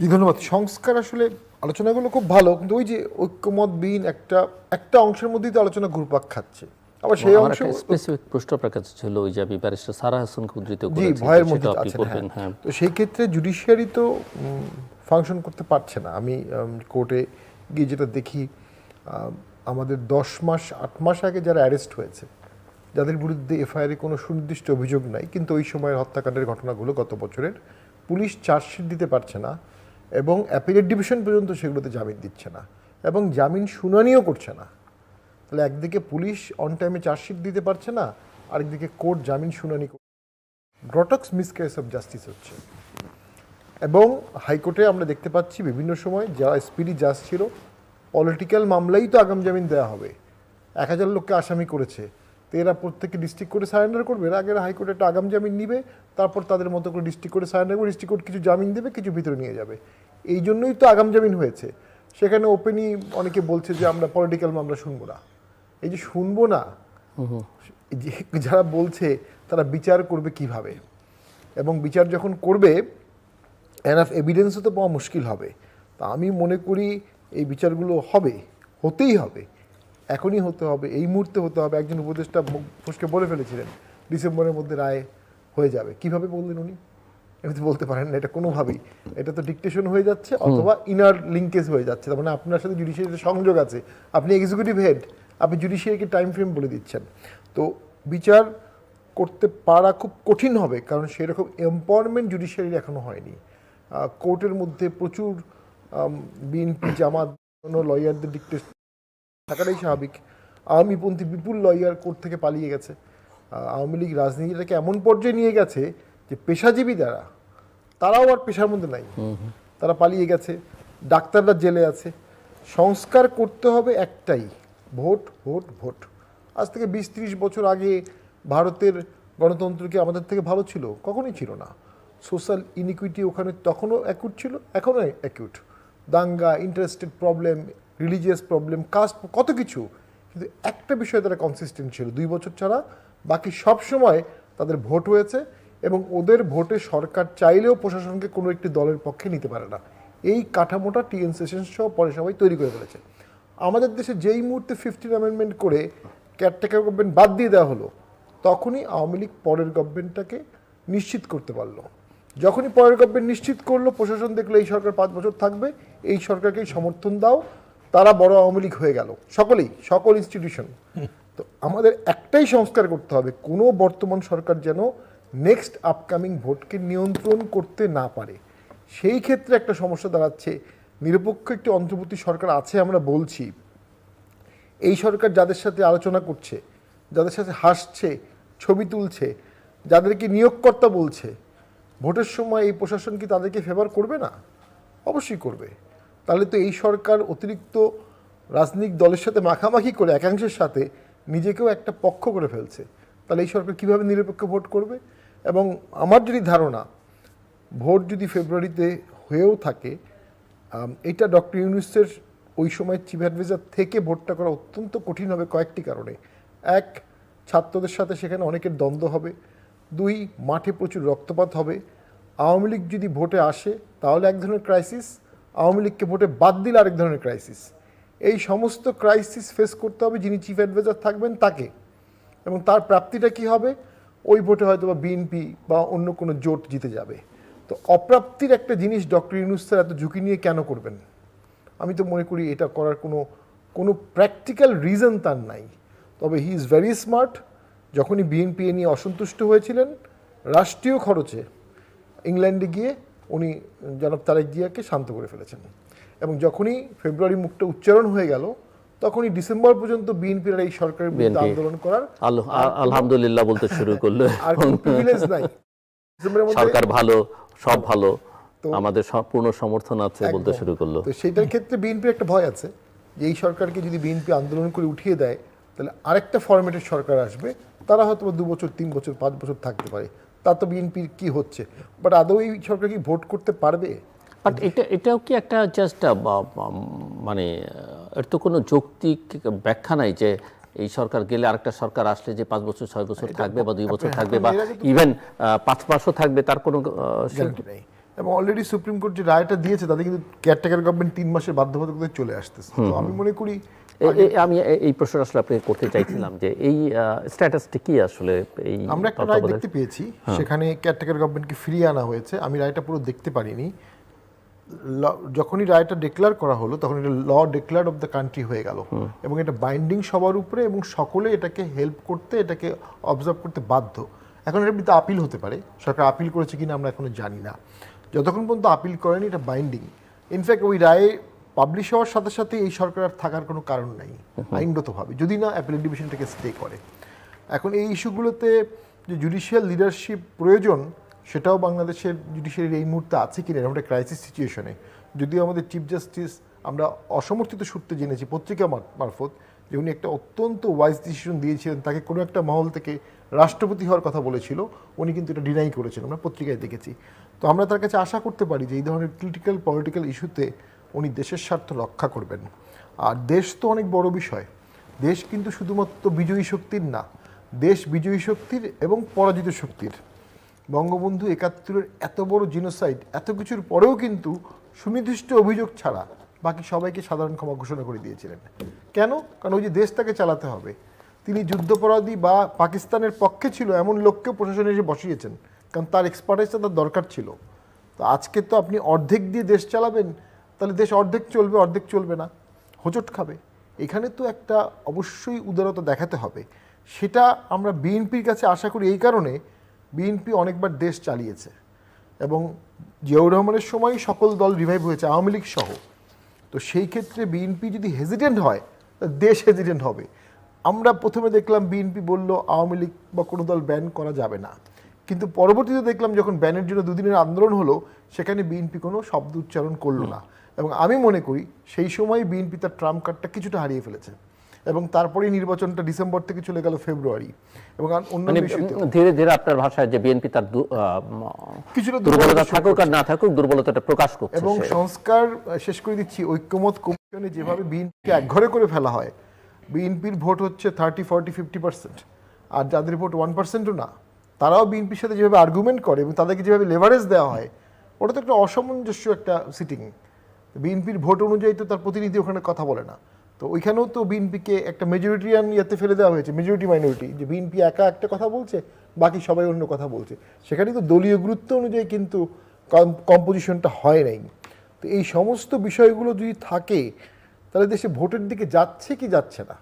জি ধন্যবাদ। সংস্কার আসলে আলোচনাগুলো খুব ভালো কিন্তু ওই যে ঐক্যমত বিহীন একটা একটা অংশের মধ্যেই তো আলোচনা ঘুরপাক খাচ্ছে। আবার সেই অংশ স্পেসিফিক প্রশ্ন আপনার কাছে ছিল ওই যে ব্যারিস্টার সারা হাসানকে উদ্ধৃত জি ভয়ের মধ্যে আছেন হ্যাঁ। হ্যাঁ। তো সেই ক্ষেত্রে জুডিশিয়ারি তো ফাংশন করতে পারছে না। আমি কোর্টে গিয়ে যেটা দেখি আম, আমাদের দশ মাস আট মাস আগে যারা অ্যারেস্ট হয়েছে যাদের বিরুদ্ধে এফআইআর কোনো সুনির্দিষ্ট অভিযোগ নাই কিন্তু ওই সময়ের হত্যাকাণ্ডের ঘটনাগুলো গত বছরের পুলিশ চার্জশিট দিতে পারছে না। এবং অ্যাপিলেট ডিভিশন পর্যন্ত সেগুলোতে জামিন দিচ্ছে না এবং জামিন শুনানিও করছে না। তাহলে একদিকে পুলিশ অন টাইমে চার্জশিট দিতে পারছে না, আরেকদিকে কোর্ট জামিন শুনানি গ্রটক্স মিসকেস অফ জাস্টিস হচ্ছে। এবং হাইকোর্টে আমরা দেখতে পাচ্ছি বিভিন্ন সময় যারা স্পিডি জাজ ছিল পলিটিক্যাল মামলাই তো আগাম জামিন দেওয়া হবে। এক হাজার লোককে আসামি করেছে। তো এরা প্রত্যেকে ডিস্ট্রিক্ট করে সারেন্ডার করবে। এর আগে হাইকোর্টে একটা আগাম জামিন নিবে তারপর তাদের মতো করে ডিস্ট্রিক্ট করে সারেন্ডার করবে ডিস্ট্রিক্ট কোর্ট কিছু জামিন দেবে কিছু ভিতরে নিয়ে যাবে। এই জন্যই তো আগাম জামিন হয়েছে। সেখানে ওপেনই অনেকে বলছে যে আমরা পলিটিক্যাল মামলা শুনব না। এই যে শুনব না যে যারা বলছে তারা বিচার করবে কীভাবে? এবং বিচার যখন করবে এনাফ এভিডেন্সও তো পাওয়া মুশকিল হবে। তা আমি মনে করি এই বিচারগুলো হবে হতেই হবে। এখনই হতে হবে এই মুহূর্তে হতে হবে। একজন উপদেষ্টা মুখ ফুসকে বলে ফেলেছিলেন ডিসেম্বরের মধ্যে রায় হয়ে যাবে। কীভাবে বললেন উনি? এমনি বলতে পারেন না এটা কোনোভাবেই। এটা তো ডিকটেশন হয়ে যাচ্ছে অথবা ইনার লিঙ্কেজ হয়ে যাচ্ছে। তার মানে আপনার সাথে জুডিশিয়ারির সংযোগ আছে। আপনি এক্সিকিউটিভ হেড আপনি জুডিশিয়ারিকে টাইম ফ্রেম বলে দিচ্ছেন। তো বিচার করতে পারা খুব কঠিন হবে কারণ সেরকম এম্পাওয়ারমেন্ট জুডিশিয়ারির এখনও হয়নি। কোর্টের মধ্যে প্রচুর বিএনপি জামাত লয়ারদের ডিকটেশন থাকাটাই স্বাভাবিক। আওয়ামীপন্থী বিপুল লয়ার কোর্ট থেকে পালিয়ে গেছে। আওয়ামী লীগ রাজনীতিটাকে এমন পর্যায়ে নিয়ে গেছে যে পেশাজীবী যারা তারাও আর পেশার মধ্যে নাই। তারা পালিয়ে গেছে ডাক্তাররা জেলে আছে। সংস্কার করতে হবে একটাই ভোট ভোট ভোট। আজ থেকে বিশ ত্রিশ বছর আগে ভারতের গণতন্ত্র কি আমাদের থেকে ভালো ছিল? কখনোই ছিল না। সোশ্যাল ইনিকুইটি ওখানে তখনও অ্যাকিউট ছিল এখনও অ্যাকিউট দাঙ্গা interested problem religious problem caste কত কিছু। কিন্তু একটা বিষয়ে তারা কনসিস্টেন্ট ছিল, দুই বছর ছাড়া। বাকি সব সময় তাদের ভোট হয়েছে এবং ওদের ভোটে সরকার চাইলেও প্রশাসনকে কোনো একটি দলের পক্ষে নিতে পারে না। এই কাঠামোটা টিএন সেশন সহ পরে সবাই তৈরি করে ফেলেছে। আমাদের দেশে যেই মুহূর্তে ফিফটিন অ্যামেন্ডমেন্ট করে কেয়ারটেকার গভর্নমেন্ট বাদ দিয়ে দেওয়া হলো, তখনই আওয়ামী লীগ পরের গভর্নমেন্টটাকে নিশ্চিত করতে পারল। যখনই পরের গভর্নমেন্ট নিশ্চিত করল, প্রশাসন দেখল এই সরকার পাঁচ বছর থাকবে, এই সরকারকেই সমর্থন দাও তারা বড় আওয়ামী লীগ হয়ে গেল। সকলেই, সকল ইনস্টিটিউশন তো আমাদের একটাই সংস্কার করতে হবে, কোনো বর্তমান সরকার যেন নেক্সট আপকামিং ভোটকে নিয়ন্ত্রণ করতে না পারে। সেই ক্ষেত্রে একটা সমস্যা দাঁড়াচ্ছে। নিরপেক্ষ একটি অন্তর্বর্তী সরকার আছে আমরা বলছি। এই সরকার যাদের সাথে আলোচনা করছে, যাদের সাথে হাসছে, ছবি তুলছে, যাদেরকে নিয়োগকর্তা বলছে, ভোটের সময় এই প্রশাসন কি তাদেরকে ফেভার করবে না? অবশ্যই করবে। তাহলে তো এই সরকার অতিরিক্ত রাজনৈতিক দলের সাথে মাখামাখি করে একাংশের সাথে নিজেকেও একটা পক্ষ করে ফেলছে। তাহলে এই সরকার কীভাবে নিরপেক্ষ ভোট করবে? এবং আমার যদি ধারণা, ভোট যদি ফেব্রুয়ারিতে হয়েও থাকে এটা ডক্টর ইউনুসের ওই সময় চিফ অ্যাডভাইজার থেকে ভোটটা করা অত্যন্ত কঠিন হবে কয়েকটি কারণে। এক, ছাত্রদের সাথে সেখানে অনেকের দ্বন্দ্ব হবে। দুই, মাঠে প্রচুর রক্তপাত হবে। আওয়ামী লীগ যদি ভোটে আসে, তাহলে এক ধরনের ক্রাইসিস আওয়ামী লীগকে ভোটে বাদ দিলে আরেক ধরনের ক্রাইসিস এই সমস্ত ক্রাইসিস ফেস করতে হবে যিনি চিফ অ্যাডভাইজার থাকবেন তাকে। এবং তার প্রাপ্তিটা কি হবে? ওই ভোটে হয়তো বা বিএনপি বা অন্য কোনো জোট জিতে যাবে। তো অপ্রাপ্তির একটা জিনিস ডক্টর ইউনুস স্যার এত ঝুঁকি নিয়ে কেন করবেন? আমি তো মনে করি এটা করার কোনো কোনো প্র্যাকটিক্যাল রিজন তার নাই। তবে হি ইজ ভেরি স্মার্ট যখনই বিএনপি নিয়ে অসন্তুষ্ট হয়েছিলেন, রাষ্ট্রীয় খরচে ইংল্যান্ডে গিয়ে উনি জনাব তারেক জিয়াকে শান্ত করে ফেলেছেন। এবং যখনই ফেব্রুয়ারি মুখটা উচ্চারণ হয়ে গেল তখনই ডিসেম্বর পর্যন্ত বিএনপির এই সরকারের বিরুদ্ধে আন্দোলন করার আলহামদুলিল্লাহ বলতে শুরু করল। আর প্রিভিলেজ নাই। সরকার ভালো সব ভালো। আমাদের সব পূর্ণ সমর্থন আছে বলতে শুরু করল। তো সেটার ক্ষেত্রে বিএনপির একটা ভয় আছে যে এই সরকারকে যদি বিএনপি আন্দোলন করে উঠিয়ে দেয় তাহলে আরেকটা ফরম্যাটের সরকার আসবে। তারা হয়তো দু বছর তিন বছর পাঁচ বছর থাকতে পারে। তা তো বিএনপির কি হচ্ছে? বাট আদৌ এই সরকার কি ভোট করতে পারবে? বাট এটা এটাও কি একটা জাস্ট মানে এর তো কোনো যৌক্তিক ব্যাখ্যা নাই যে এই সরকার গেলে আরেকটা সরকার আসলে যে পাঁচ বছর ছয় বছর থাকবে বা দুই বছর থাকবে বা ইভেন পাঁচ মাসও থাকবে তার কোনো নেই। এবং অলরেডি সুপ্রিম কোর্ট যে রায়টা দিয়েছে তাতে কিন্তু কেয়ারটেকার গভর্নমেন্ট তিন মাসের বাধ্যবাধকতায় চলে আসতেছে। তো আমি মনে করি আমি এই প্রশ্নটা আসলে আপনাকে করতে চাইছিলাম যে এই স্ট্যাটাসটি কি আসলে এই আমরা একটা রায় দেখতে পেয়েছি। সেখানে কেয়ারটেকার গভর্নমেন্টকে ফিরিয়ে আনা হয়েছে। আমি রায়টা পুরো দেখতে পারিনি। যখনই রায়টা ডিক্লেয়ার করা হলো তখন এটা law declare of the country হয়ে গেল। এবং এটা বাইন্ডিং সবার উপরে এবং সকলে এটাকে হেল্প করতে এটাকে অবজার্ভ করতে বাধ্য। এখন এর বিরুদ্ধে আপিল হতে পারে। সরকার আপিল করেছে কিনা আমরা এখনও জানি না। যতক্ষণ পর্যন্ত আপিল করেনি এটা বাইন্ডিং ইনফ্যাক্ট ওই রায়ে পাবলিশ হওয়ার সাথে সাথে এই সরকার আর থাকার কোনো কারণ নাই আইনগতভাবে যদি না অ্যাপিলেট ডিভিশনটাকে স্টে করে। এখন এই ইস্যুগুলোতে যে জুডিশিয়াল লিডারশিপ প্রয়োজন সেটাও বাংলাদেশের জুডিশিয়ারির এই মুহূর্তে আছে কিনা এরকম একটা ক্রাইসিস সিচুয়েশনে যদিও আমাদের চিফ জাস্টিস আমরা অসমর্থিত সূত্রে জেনেছি পত্রিকা মারফত যে উনি একটা অত্যন্ত ওয়াইজ ডিসিশন দিয়েছিলেন তাকে কোনো একটা মহল থেকে রাষ্ট্রপতি হওয়ার কথা বলেছিল উনি কিন্তু এটা ডিনাই করেছেন আমরা পত্রিকায় দেখেছি। তো আমরা তার কাছে আশা করতে পারি যে এই ধরনের ক্রিটিক্যাল পলিটিক্যাল ইস্যুতে উনি দেশের স্বার্থ রক্ষা করবেন। আর দেশ তো অনেক বড় বিষয়। দেশ কিন্তু শুধুমাত্র বিজয়ী শক্তির না, দেশ বিজয়ী শক্তির এবং পরাজিত শক্তির। বঙ্গবন্ধু একাত্তরের এত বড় জিনোসাইড এত কিছুর পরেও কিন্তু সুনির্দিষ্ট অভিযোগ ছাড়া বাকি সবাইকে সাধারণ ক্ষমা ঘোষণা করে দিয়েছিলেন। কেন? কারণ ওই যে দেশ তাকে চালাতে হবে। তিনি যুদ্ধপরাধী বা পাকিস্তানের পক্ষে ছিল এমন লোককেও প্রশাসনে এসে বসিয়েছেন। কারণ তার এক্সপার্টাইজটা তার দরকার ছিল। তো আজকে তো আপনি অর্ধেক দিয়ে দেশ চালাবেন তাহলে দেশ অর্ধেক চলবে অর্ধেক চলবে না। হোঁচট খাবে। এখানে তো একটা অবশ্যই উদারতা দেখাতে হবে। সেটা আমরা বিএনপির কাছে আশা করি এই কারণে বিএনপি অনেকবার দেশ চালিয়েছে এবং জিয়াউর রহমানের সময় সকল দল রিভাইভ হয়েছে, আওয়ামী লীগ সহ। তো সেই ক্ষেত্রে বিএনপি যদি হেজিটেন্ট হয় দেশ হেজিটেন্ট হবে। আমরা প্রথমে দেখলাম বিএনপি বলল আওয়ামী লীগ বা কোনো দল ব্যান করা যাবে না। কিন্তু পরবর্তীতে দেখলাম যখন ব্যানের জন্য দুদিনের আন্দোলন হলো, সেখানে বিএনপি কোনো শব্দ উচ্চারণ করল না। এবং আমি মনে করি সেই সময় বিএনপি তার ট্রাম্প কার্ডটা কিছুটা হারিয়ে ফেলেছে এবং তারপরেই নির্বাচনটা ডিসেম্বর থেকে চলে গেল ফেব্রুয়ারি এবং আর মানে ধীরে ধীরে আপনার ভাষায় যে বিএনপি তার কিছুটা দুর্বলতা থাকুক আর না থাকুক দুর্বলতাটা প্রকাশ করছে এবং সংস্কার শেষ করে দিচ্ছি ঐক্যমত কমিশনে যেভাবে বিএনপিকে একঘরে করে ফেলা হয় বিএনপির ভোট হচ্ছে থার্টি ফর্টি ফিফটি পার্সেন্ট আর যাদের ভোট ওয়ান পার্সেন্টও না তারাও বিএনপির সাথে যেভাবে আর্গুমেন্ট করে এবং তাদেরকে যেভাবে লেভারেজ দেওয়া হয় ওটা তো একটা অসামঞ্জস্য একটা সিটিং বিএনপির ভোট অনুযায়ী তো তার প্রতিনিধি ওখানে কথা বলে না। তো ওইখানেও তো বিএনপিকে একটা মেজরিটিয়ান ইয়েতে ফেলে দেওয়া হয়েছে মেজরিটি মাইনরিটি যে বিএনপি একা একটা কথা বলছে, বাকি সবাই অন্য কথা বলছে। সেখানে তো দলীয় গুরুত্ব অনুযায়ী কিন্তু কম্পোজিশনটা হয় নাই। তো এই সমস্ত বিষয়গুলো যদি থাকে, তাহলে দেশে ভোটের দিকে যাচ্ছে কি যাচ্ছে না?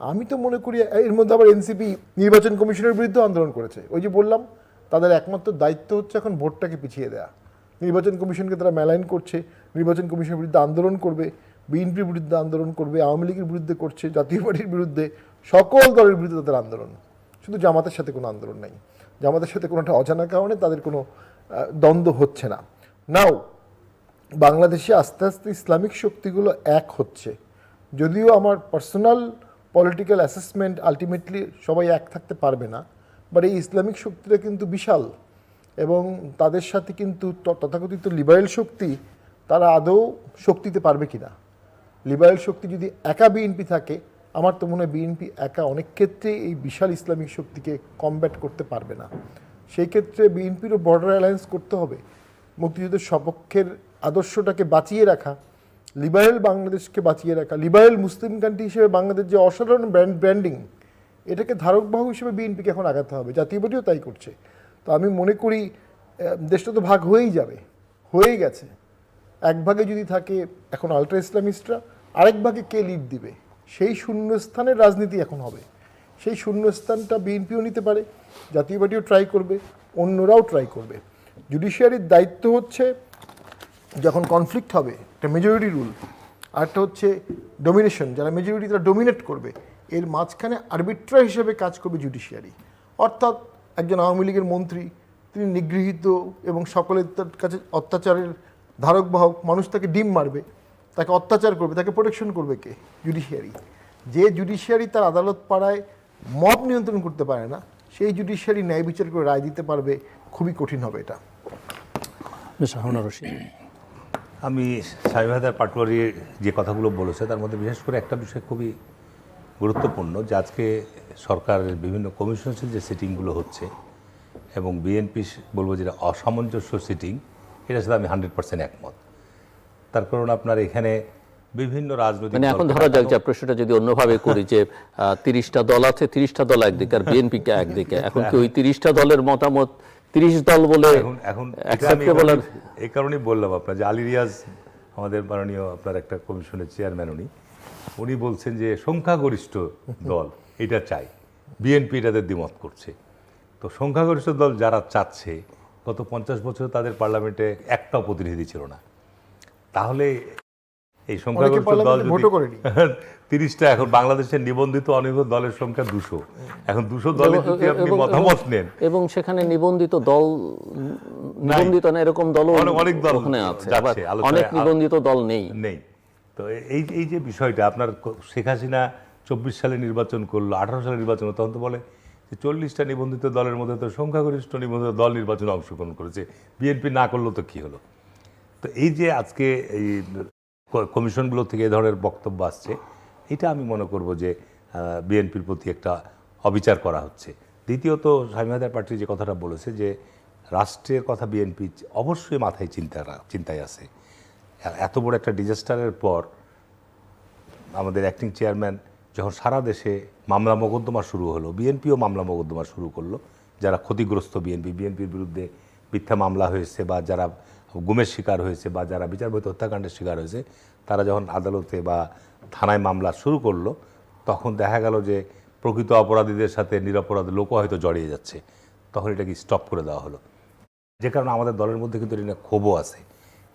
আমি তো মনে করি এর মধ্যে আবার এনসিপি নির্বাচন কমিশনের বিরুদ্ধে আন্দোলন করেছে। ওই যে বললাম, তাদের একমাত্র দায়িত্ব হচ্ছে এখন ভোটটাকে পিছিয়ে দেয়া। নির্বাচন কমিশনকে তারা মেলাইন করছে, নির্বাচন কমিশনের বিরুদ্ধে আন্দোলন করবে বিএনপির বিরুদ্ধে আন্দোলন করবে, আওয়ামী লীগের বিরুদ্ধে করছে, জাতীয় পার্টির বিরুদ্ধে, সকল দলের বিরুদ্ধে তাদের আন্দোলন। শুধু জামাতের সাথে কোনো আন্দোলন নাই। জামাতের সাথে কোনো একটা অজানা কারণে তাদের কোনো দ্বন্দ্ব হচ্ছে না। নাও বাংলাদেশে আস্তে আস্তে ইসলামিক শক্তিগুলো এক হচ্ছে। যদিও আমার পার্সোনাল পলিটিক্যাল অ্যাসেসমেন্ট আলটিমেটলি সবাই এক থাকতে পারবে না বাট এই ইসলামিক শক্তিটা কিন্তু বিশাল। এবং তাদের সাথে কিন্তু তথাকথিত লিবারেল শক্তি তারা আদৌ শক্তিতে পারবে কি না লিবারেল শক্তি যদি একা বিএনপি থাকে, আমার তো মনে হয় বিএনপি একা অনেক ক্ষেত্রে এই বিশাল ইসলামিক শক্তিকে কমব্যাট করতে পারবে না। সেই ক্ষেত্রে বিএনপিরও বর্ডার অ্যালায়েন্স করতে হবে। মুক্তিযুদ্ধের সপক্ষের আদর্শটাকে বাঁচিয়ে রাখা লিবারেল বাংলাদেশকে বাঁচিয়ে রাখা লিবারেল মুসলিম কান্ট্রি হিসেবে বাংলাদেশ যে অসাধারণ ব্র্যান্ড ব্র্যান্ডিং এটাকে ধারক বাহু হিসেবে বিএনপিকে এখন আগাতে হবে। জাতীয় পার্টিও তাই করছে। তো আমি মনে করি দেশটা তো ভাগ হয়েই যাবে, হয়েই গেছে। এক ভাগে যদি থাকে এখন আলট্রা ইসলামিস্টরা, আরেক ভাগে কে লিড দিবে? সেই শূন্যস্থানের রাজনীতি এখন হবে। সেই শূন্যস্থানটা বিএনপিও নিতে পারে, জাতীয় পার্টিও ট্রাই করবে, অন্যরাও ট্রাই করবে। জুডিশিয়ারির দায়িত্ব হচ্ছে, যখন কনফ্লিক্ট হবে, একটা মেজরিটি রুল আরেকটা হচ্ছে ডোমিনেশন যারা মেজরিটি তারা ডোমিনেট করবে। এর মাঝখানে আরবিট্রা হিসেবে কাজ করবে জুডিশিয়ারি অর্থাৎ একজন আওয়ামী লীগের মন্ত্রী তিনি নিগৃহীত এবং সকলের তার কাছে অত্যাচারের ধারক বাহক মানুষ তাকে ডিম মারবে তাকে অত্যাচার করবে তাকে প্রোটেকশন করবে কে? জুডিশিয়ারি যে জুডিশিয়ারি তার আদালত পাড়ায় মত নিয়ন্ত্রণ করতে পারে না সেই জুডিশিয়ারি ন্যায় বিচার করে রায় দিতে পারবে খুবই কঠিন হবে এটা। আমি সাহেবাদার পাটোয়ারির যে কথাগুলো বলেছে তার মধ্যে বিশেষ করে একটা বিষয় খুবই গুরুত্বপূর্ণ যে আজকে সরকারের বিভিন্ন কমিশনের যে সিটিংগুলো হচ্ছে এবং বিএনপি বলব যেটা অসামঞ্জস্য সিটিং এটার সাথে আমি হান্ড্রেড পার্সেন্ট একমত। তার কারণ আপনার এখানে বিভিন্ন রাজনৈতিক মানে এখন ধরা যাক যে প্রশ্নটা যদি অন্যভাবে করি যে তিরিশটা দল আছে তিরিশটা দল একদিকে আর বিএনপি কে একদিকে। এখন কি ওই তিরিশটা দলের মতামত তিরিশ দল বলে এখন এই কারণেই বললাম আপনার যে আলী রিয়াজ আমাদের মাননীয় আপনার একটা কমিশনের চেয়ারম্যান উনি। উনি বলছেন যে সংখ্যাগরিষ্ঠ দল। এটা চাই। বিএনপি এটাতে দ্বিমত করছে। তো সংখ্যাগরিষ্ঠ দল যারা চাচ্ছে গত পঞ্চাশ বছর তাদের পার্লামেন্টে একটাও প্রতিনিধি ছিল না। তাহলে এই সংখ্যাগরিষ্ঠ দল যদি তিরিশটা এখন বাংলাদেশের নিবন্ধিত অনিবন্ধিত দলের সংখ্যা দুশো। এখন দুশো দলে যদি আপনি মতামত নেন। এবং সেখানে নিবন্ধিত দল নিবন্ধিত না এরকম দল অনেক- অনেক দল ওখানে আছে। অনেক নিবন্ধিত দল নেই। নেই। তো এই এই যে বিষয়টা আপনার শেখ হাসিনা চব্বিশ সালে নির্বাচন করল, আঠারো সালে নির্বাচন তখন তো বলে যে চল্লিশটা নিবন্ধিত দলের মধ্যে তো সংখ্যাগরিষ্ঠ নিবন্ধিত দল নির্বাচনে অংশগ্রহণ করেছে, বিএনপি না করল তো কী হলো? তো এই যে আজকে এই কমিশনগুলো থেকে এ ধরনের বক্তব্য আসছে, এটা আমি মনে করব যে বিএনপির প্রতি একটা অবিচার করা হচ্ছে। দ্বিতীয়ত স্বামীহাদার পার্টি যে কথাটা বলেছে যে, রাষ্ট্রের কথা বিএনপি অবশ্যই মাথায় চিন্তা চিন্তায় আছে। এত বড় একটা ডিজাস্টারের পর আমাদের অ্যাক্টিং চেয়ারম্যান যখন সারা দেশে মামলা মোকদ্দমা শুরু হলো, বিএনপিও মামলা মোকদ্দমা শুরু করল, যারা ক্ষতিগ্রস্ত বিএনপি, বিএনপির বিরুদ্ধে মিথ্যা মামলা হয়েছে বা যারা গুমের শিকার হয়েছে বা যারা বিচারবহিত হত্যাকাণ্ডের শিকার হয়েছে, তারা যখন আদালতে বা থানায় মামলা শুরু করল, তখন দেখা গেল যে প্রকৃত অপরাধীদের সাথে নিরপরাধ লোকও হয়তো জড়িয়ে যাচ্ছে। তখন এটাকে স্টপ করে দেওয়া হলো। যে কারণে আমাদের দলের মধ্যে কিন্তু এটা ক্ষোভও আছে।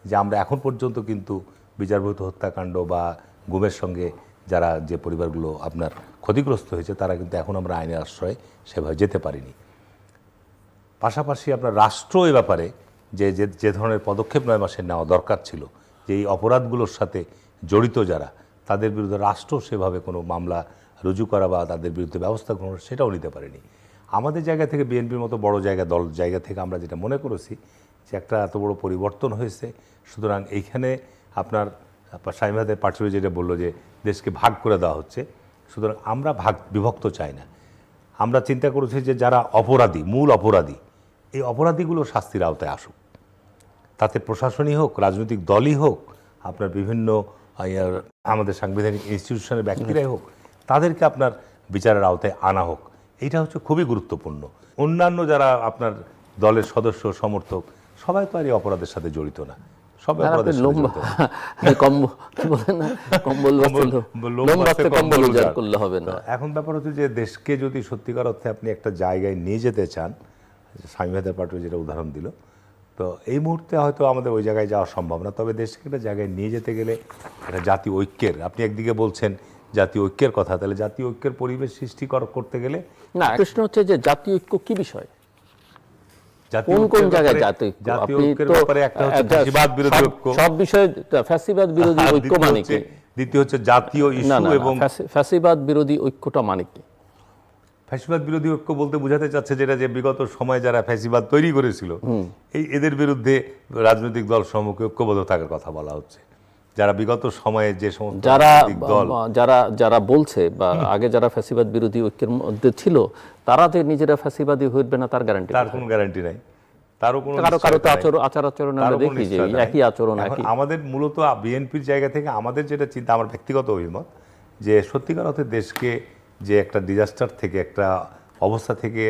যে আমরা এখন পর্যন্ত কিন্তু বিচারবহিত হত্যাকাণ্ড বা গুমের সঙ্গে যারা যে পরিবারগুলো আপনার ক্ষতিগ্রস্ত হয়েছে, তারা কিন্তু এখন আমরা আইনের আশ্রয়ে সেভাবে যেতে পারিনি। পাশাপাশি আপনার রাষ্ট্র এ ব্যাপারে যে যে ধরনের পদক্ষেপ নয় মাসে নেওয়া দরকার ছিল, যে এই অপরাধগুলোর সাথে জড়িত যারা, তাদের বিরুদ্ধে রাষ্ট্র সেভাবে কোনো মামলা রুজু করা বা তাদের বিরুদ্ধে ব্যবস্থা গ্রহণ সেটাও নিতে পারেনি। আমাদের জায়গা থেকে বিএনপির মতো বড় জায়গা, দল জায়গা থেকে আমরা যেটা মনে করেছি যে একটা এত বড় পরিবর্তন হয়েছে। সুতরাং এইখানে আপনার স্বামীবাদের পার্টি যেটা বলল যে দেশকে ভাগ করে দেওয়া হচ্ছে, সুতরাং আমরা ভাগ, বিভক্ত চাই না। আমরা চিন্তা করেছি যে যারা অপরাধী, মূল অপরাধী, এই অপরাধীগুলো শাস্তির আওতায় আসুক। তাতে প্রশাসনই হোক, রাজনৈতিক দলই হোক, আপনার বিভিন্ন আমাদের সাংবিধানিক ইনস্টিটিউশনের ব্যক্তিরাই হোক, তাদেরকে আপনার বিচারের আওতায় আনা হোক। এইটা হচ্ছে খুবই গুরুত্বপূর্ণ। অন্যান্য যারা আপনার দলের সদস্য, সমর্থক, সবাই তো আর এই অপরাধের সাথে জড়িত না। লম্বা কম্বল কি বলেন না? কম্বল বাঁচতে কম্বল উজাড়। করলে হবে না। এখন ব্যাপার হচ্ছে যে দেশকে যদি সত্যিকার অর্থে আপনি একটা জায়গায় নিয়ে যেতে চান স্বামী স্বামীবাদের পার্টি যেটা উদাহরণ দিল তো এই মুহূর্তে হয়তো আমাদের ওই জায়গায় যাওয়া সম্ভব না। তবে দেশকে একটা জায়গায় নিয়ে যেতে গেলে একটা জাতি ঐক্যের আপনি একদিকে বলছেন জাতীয় ঐক্যের কথা তাহলে জাতীয় ঐক্যের পরিবেশ সৃষ্টি কর- করতে গেলে না প্রশ্ন হচ্ছে যে জাতীয় ঐক্য কি বিষয়? কোন কোন জায়গায় জাতীয় ঐক্য? জাতীয় ঐক্যের ব্যাপারে একটা হচ্ছে ফ্যাসিবাদ বিরোধী ঐক্য। সব বিষয়ে ফ্যাসিবাদ বিরোধী ঐক্য মানে কি? দ্বিতীয় হচ্ছে জাতীয় ইস্যু এবং ফ্যাসিবাদ বিরোধী ঐক্যটা মানে কি? ফ্যাসিবাদ বিরোধী ঐক্য বলতে বোঝাতে চাচ্ছে যেটা যে বিগত সময় যারা ফ্যাসিবাদ তৈরি করেছিল এই এদের বিরুদ্ধে রাজনৈতিক দল সম্মুখে ঐক্যবদ্ধ থাকার কথা বলা হচ্ছে। যারা বিগত সময়ে যে সমস্ত যারা যারা যারা বলছে বা আগে যারা ফ্যাসিবাদ বিরোধী ঐক্যের মধ্যে ছিল তারা যে নিজেরা ফ্যাসিবাদী হইবে না তার গ্যারান্টি তার কোনো গ্যারান্টি নাই। তারও কোনো কারও কারও। আচরণ আচার আচরণ আমরা দেখি যে একই আচরণ একই আমাদের মূলত বিএনপির জায়গা থেকে আমাদের যেটা চিন্তা আমার ব্যক্তিগত অভিমত যে সত্যিকার অর্থে দেশকে যে একটা ডিজাস্টার থেকে একটা অবস্থা থেকে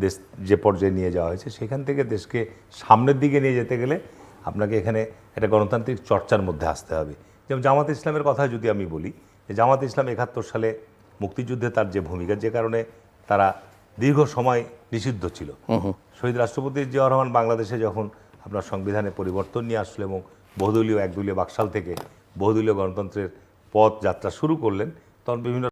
দেশ যে পর্যায়ে নিয়ে যাওয়া হয়েছে সেখান থেকে দেশকে সামনের দিকে নিয়ে যেতে গেলে আপনাকে এখানে একটা গণতান্ত্রিক চর্চার মধ্যে আসতে হবে। যেমন জামাত ইসলামের কথা যদি আমি বলি যে জামাত ইসলাম একাত্তর সালে মুক্তিযুদ্ধে তার যে ভূমিকা যে কারণে তারা দীর্ঘ সময় নিষিদ্ধ ছিল। শহীদ রাষ্ট্রপতি জিয়াউর রহমান বাংলাদেশে যখন আপনার সংবিধানে পরিবর্তন নিয়ে আসলো এবং বহুদলীয় একদলীয় বাকশাল থেকে বহুদলীয় গণতন্ত্রের পথ যাত্রা শুরু করলেন তখন বিভিন্ন